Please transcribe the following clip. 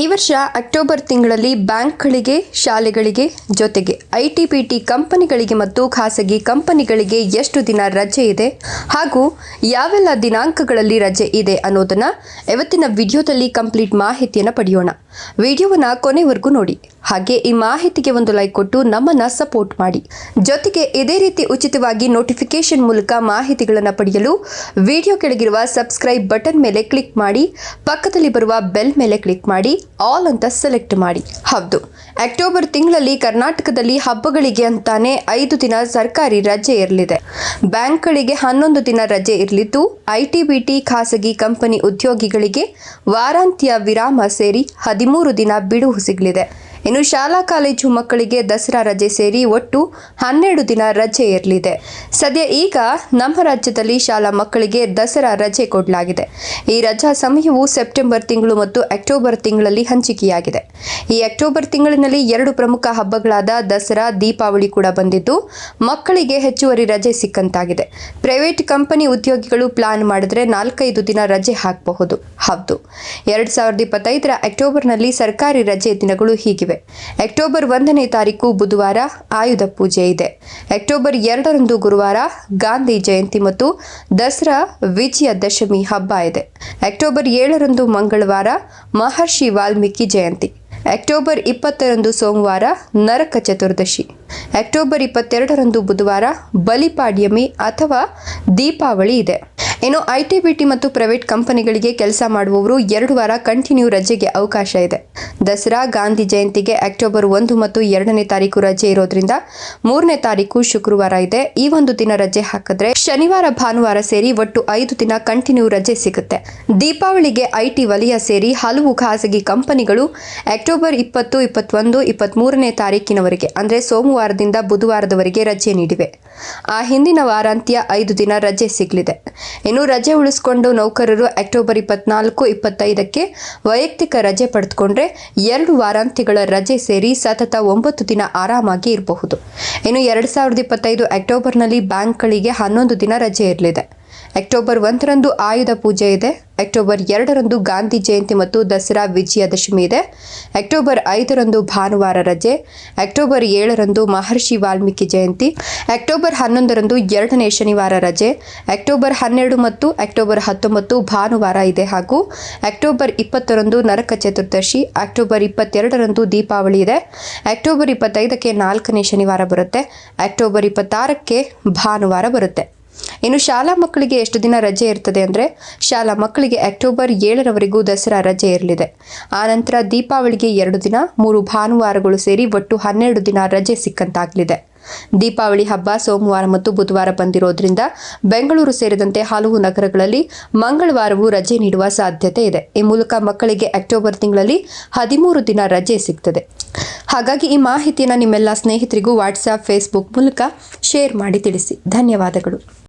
ಈ ವರ್ಷ ಅಕ್ಟೋಬರ್ ತಿಂಗಳಲ್ಲಿ ಬ್ಯಾಂಕ್ಗಳಿಗೆ, ಶಾಲೆಗಳಿಗೆ ಜೊತೆಗೆ ಐಟಿಪಿಟಿ ಕಂಪನಿಗಳಿಗೆ ಮತ್ತು ಖಾಸಗಿ ಕಂಪನಿಗಳಿಗೆ ಎಷ್ಟು ದಿನ ರಜೆ ಇದೆ ಹಾಗೂ ಯಾವೆಲ್ಲ ದಿನಾಂಕಗಳಲ್ಲಿ ರಜೆ ಇದೆ ಅನ್ನೋದನ್ನ ಇವತ್ತಿನ ವಿಡಿಯೋದಲ್ಲಿ ಕಂಪ್ಲೀಟ್ ಮಾಹಿತಿಯನ್ನು ಪಡೆಯೋಣ. ವಿಡಿಯೋವನ್ನ ಕೊನೆವರೆಗೂ ನೋಡಿ. ಹಾಗೆ ಈ ಮಾಹಿತಿಗೆ ಒಂದು ಲೈಕ್ ಕೊಟ್ಟು ನಮ್ಮನ್ನ ಸಪೋರ್ಟ್ ಮಾಡಿ. ಜೊತೆಗೆ ಇದೇ ರೀತಿ ಉಚಿತವಾಗಿ ನೋಟಿಫಿಕೇಶನ್ ಮೂಲಕ ಮಾಹಿತಿಗಳನ್ನು ಪಡೆಯಲು ವಿಡಿಯೋ ಕೆಳಗಿರುವ ಸಬ್ಸ್ಕ್ರೈಬ್ ಬಟನ್ ಮೇಲೆ ಕ್ಲಿಕ್ ಮಾಡಿ, ಪಕ್ಕದಲ್ಲಿ ಬರುವ ಬೆಲ್ ಮೇಲೆ ಕ್ಲಿಕ್ ಮಾಡಿ ಆಲ್ ಅಂತ ಸೆಲೆಕ್ಟ್ ಮಾಡಿ. ಹೌದು. ಅಕ್ಟೋಬರ್ ತಿಂಗಳಲ್ಲಿ ಕರ್ನಾಟಕದಲ್ಲಿ ಹಬ್ಬಗಳಿಗೆ ಅಂತಾನೆ ಐದು ದಿನ ಸರ್ಕಾರಿ ರಜೆ ಇರಲಿದೆ. ಬ್ಯಾಂಕ್ಗಳಿಗೆ ಹನ್ನೊಂದು ದಿನ ರಜೆ ಇರಲಿದ್ದು ಐಟಿ ಬಿಟಿ ಖಾಸಗಿ ಕಂಪನಿ ಉದ್ಯೋಗಿಗಳಿಗೆ ವಾರಾಂತ್ಯ ವಿರಾಮ ಸೇರಿ ಹದಿಮೂರು ದಿನ ಬಿಡುವು ಸಿಗಲಿದೆ. ಇನ್ನು ಶಾಲಾ ಕಾಲೇಜು ಮಕ್ಕಳಿಗೆ ದಸರಾ ರಜೆ ಸೇರಿ ಒಟ್ಟು ಹನ್ನೆರಡು ದಿನ ರಜೆ ಇರಲಿದೆ. ಸದ್ಯ ಈಗ ನಮ್ಮ ರಾಜ್ಯದಲ್ಲಿ ಶಾಲಾ ಮಕ್ಕಳಿಗೆ ದಸರಾ ರಜೆ ಕೊಡಲಾಗಿದೆ. ಈ ರಜಾ ಸಮಯವು ಸೆಪ್ಟೆಂಬರ್ ತಿಂಗಳು ಮತ್ತು ಅಕ್ಟೋಬರ್ ತಿಂಗಳಲ್ಲಿ ಹಂಚಿಕೆಯಾಗಿದೆ. ಈ ಅಕ್ಟೋಬರ್ ತಿಂಗಳಿನಲ್ಲಿ ಎರಡು ಪ್ರಮುಖ ಹಬ್ಬಗಳಾದ ದಸರಾ, ದೀಪಾವಳಿ ಕೂಡ ಬಂದಿದ್ದು, ಮಕ್ಕಳಿಗೆ ಹೆಚ್ಚುವರಿ ರಜೆ ಸಿಕ್ಕಂತಾಗಿದೆ. ಪ್ರೈವೇಟ್ ಕಂಪನಿ ಉದ್ಯೋಗಿಗಳು ಪ್ಲಾನ್ ಮಾಡಿದ್ರೆ ನಾಲ್ಕೈದು ದಿನ ರಜೆ ಹಾಕಬಹುದು. ಹೌದು. ಎರಡ್ ಸಾವಿರದ ಇಪ್ಪತ್ತೈದರ ಅಕ್ಟೋಬರ್ನಲ್ಲಿ ಸರ್ಕಾರಿ ರಜೆ ದಿನಗಳು ಹೀಗಿವೆ. ಅಕ್ಟೋಬರ್ ಒಂದನೇ ತಾರೀಕು ಬುಧವಾರ ಆಯುಧ ಪೂಜೆ ಇದೆ. ಅಕ್ಟೋಬರ್ ಎರಡರಂದು ಗುರುವಾರ ಗಾಂಧಿ ಜಯಂತಿ ಮತ್ತು ದಸರಾ ವಿಜಯದಶಮಿ ಹಬ್ಬ ಇದೆ. ಅಕ್ಟೋಬರ್ ಏಳರಂದು ಮಂಗಳವಾರ ಮಹರ್ಷಿ ವಾಲ್ಮೀಕಿ ಜಯಂತಿ. ಅಕ್ಟೋಬರ್ ಇಪ್ಪತ್ತರಂದು ಸೋಮವಾರ ನರಕ ಚತುರ್ದಶಿ. ಅಕ್ಟೋಬರ್ ಇಪ್ಪತ್ತೆರಡರಂದು ಬುಧವಾರ ಬಲಿಪಾಡ್ಯಮಿ ಅಥವಾ ದೀಪಾವಳಿ ಇದೆ. ಇನ್ನು ಐಟಿ, ಬಿಟಿ ಮತ್ತು ಪ್ರೈವೇಟ್ ಕಂಪನಿಗಳಿಗೆ ಕೆಲಸ ಮಾಡುವವರು ಎರಡು ವಾರ ಕಂಟಿನ್ಯೂ ರಜೆಗೆ ಅವಕಾಶ ಇದೆ. ದಸರಾ, ಗಾಂಧಿ ಜಯಂತಿಗೆ ಅಕ್ಟೋಬರ್ ಒಂದು ಮತ್ತು ಎರಡನೇ ತಾರೀಕು ರಜೆ ಇರೋದ್ರಿಂದ ಮೂರನೇ ತಾರೀಕು ಶುಕ್ರವಾರ ಇದೆ. ಈ ಒಂದು ದಿನ ರಜೆ ಹಾಕಿದ್ರೆ ಶನಿವಾರ, ಭಾನುವಾರ ಸೇರಿ ಒಟ್ಟು ಐದು ದಿನ ಕಂಟಿನ್ಯೂ ರಜೆ ಸಿಗುತ್ತೆ. ದೀಪಾವಳಿಗೆ ಐಟಿ ವಲಯ ಸೇರಿ ಹಲವು ಖಾಸಗಿ ಕಂಪನಿಗಳು ಅಕ್ಟೋಬರ್ ಇಪ್ಪತ್ತು, ಇಪ್ಪತ್ತೊಂದು, ಇಪ್ಪತ್ಮೂರನೇ ತಾರೀಕಿನವರೆಗೆ, ಅಂದರೆ ಸೋಮವಾರದಿಂದ ಬುಧವಾರದವರೆಗೆ ರಜೆ ನೀಡಿವೆ. ಆ ಹಿಂದಿನ ವಾರಾಂತ್ಯ ಐದು ದಿನ ರಜೆ ಸಿಗಲಿದೆ. ಇನ್ನು ರಜೆ ಉಳಿಸಿಕೊಂಡು ನೌಕರರು ಅಕ್ಟೋಬರ್ ಇಪ್ಪತ್ನಾಲ್ಕು, ಇಪ್ಪತ್ತೈದಕ್ಕೆ ವೈಯಕ್ತಿಕ ರಜೆ ಪಡೆದುಕೊಂಡ್ರೆ ಎರಡು ವಾರಾಂತ್ಯಗಳ ರಜೆ ಸೇರಿ ಸತತ ಒಂಬತ್ತು ದಿನ ಆರಾಮಾಗಿ ಇರಬಹುದು. ಇನ್ನು ಎರಡು ಸಾವಿರದ ಇಪ್ಪತ್ತೈದು ಅಕ್ಟೋಬರ್ನಲ್ಲಿ ಬ್ಯಾಂಕ್ಗಳಿಗೆ ಹನ್ನೊಂದು ದಿನ ರಜೆ ಇರಲಿದೆ. ಅಕ್ಟೋಬರ್ ಒಂದರಂದು ಆಯುಧ ಪೂಜೆ ಇದೆ. ಅಕ್ಟೋಬರ್ ಎರಡರಂದು ಗಾಂಧಿ ಜಯಂತಿ ಮತ್ತು ದಸರಾ ವಿಜಯದಶಮಿ ಇದೆ. ಅಕ್ಟೋಬರ್ ಐದರಂದು ಭಾನುವಾರ ರಜೆ. ಅಕ್ಟೋಬರ್ ಏಳರಂದು ಮಹರ್ಷಿ ವಾಲ್ಮೀಕಿ ಜಯಂತಿ. ಅಕ್ಟೋಬರ್ ಹನ್ನೊಂದರಂದು ಎರಡನೇ ಶನಿವಾರ ರಜೆ. ಅಕ್ಟೋಬರ್ ಹನ್ನೆರಡು ಮತ್ತು ಅಕ್ಟೋಬರ್ ಹತ್ತೊಂಬತ್ತು ಭಾನುವಾರ ಇದೆ ಹಾಗೂ ಅಕ್ಟೋಬರ್ ಇಪ್ಪತ್ತರಂದು ನರಕ ಚತುರ್ದಶಿ. ಅಕ್ಟೋಬರ್ ಇಪ್ಪತ್ತೆರಡರಂದು ದೀಪಾವಳಿ ಇದೆ. ಅಕ್ಟೋಬರ್ ಇಪ್ಪತ್ತೈದಕ್ಕೆ ನಾಲ್ಕನೇ ಶನಿವಾರ ಬರುತ್ತೆ. ಅಕ್ಟೋಬರ್ ಇಪ್ಪತ್ತಾರಕ್ಕೆ ಭಾನುವಾರ ಬರುತ್ತೆ. ಇನ್ನು ಶಾಲಾ ಮಕ್ಕಳಿಗೆ ಎಷ್ಟು ದಿನ ರಜೆ ಇರ್ತದೆ ಅಂದರೆ ಶಾಲಾ ಮಕ್ಕಳಿಗೆ ಅಕ್ಟೋಬರ್ ಏಳರವರೆಗೂ ದಸರಾ ರಜೆ ಇರಲಿದೆ. ಆನಂತರ ದೀಪಾವಳಿಗೆ ಎರಡು ದಿನ, ಮೂರು ಭಾನುವಾರಗಳು ಸೇರಿ ಒಟ್ಟು ಹನ್ನೆರಡು ದಿನ ರಜೆ ಸಿಕ್ಕಂತಾಗಲಿದೆ. ದೀಪಾವಳಿ ಹಬ್ಬ ಸೋಮವಾರ ಮತ್ತು ಬುಧವಾರ ಬಂದಿರೋದ್ರಿಂದ ಬೆಂಗಳೂರು ಸೇರಿದಂತೆ ಹಲವು ನಗರಗಳಲ್ಲಿ ಮಂಗಳವಾರವೂ ರಜೆ ನೀಡುವ ಸಾಧ್ಯತೆ ಇದೆ. ಈ ಮೂಲಕ ಮಕ್ಕಳಿಗೆ ಅಕ್ಟೋಬರ್ ತಿಂಗಳಲ್ಲಿ ಹದಿಮೂರು ದಿನ ರಜೆ ಸಿಗ್ತದೆ. ಹಾಗಾಗಿ ಈ ಮಾಹಿತಿಯನ್ನು ನಿಮ್ಮೆಲ್ಲ ಸ್ನೇಹಿತರಿಗೂ ವಾಟ್ಸಾಪ್ ಫೇಸ್ಬುಕ್ ಮೂಲಕ ಶೇರ್ ಮಾಡಿ ತಿಳಿಸಿ. ಧನ್ಯವಾದಗಳು.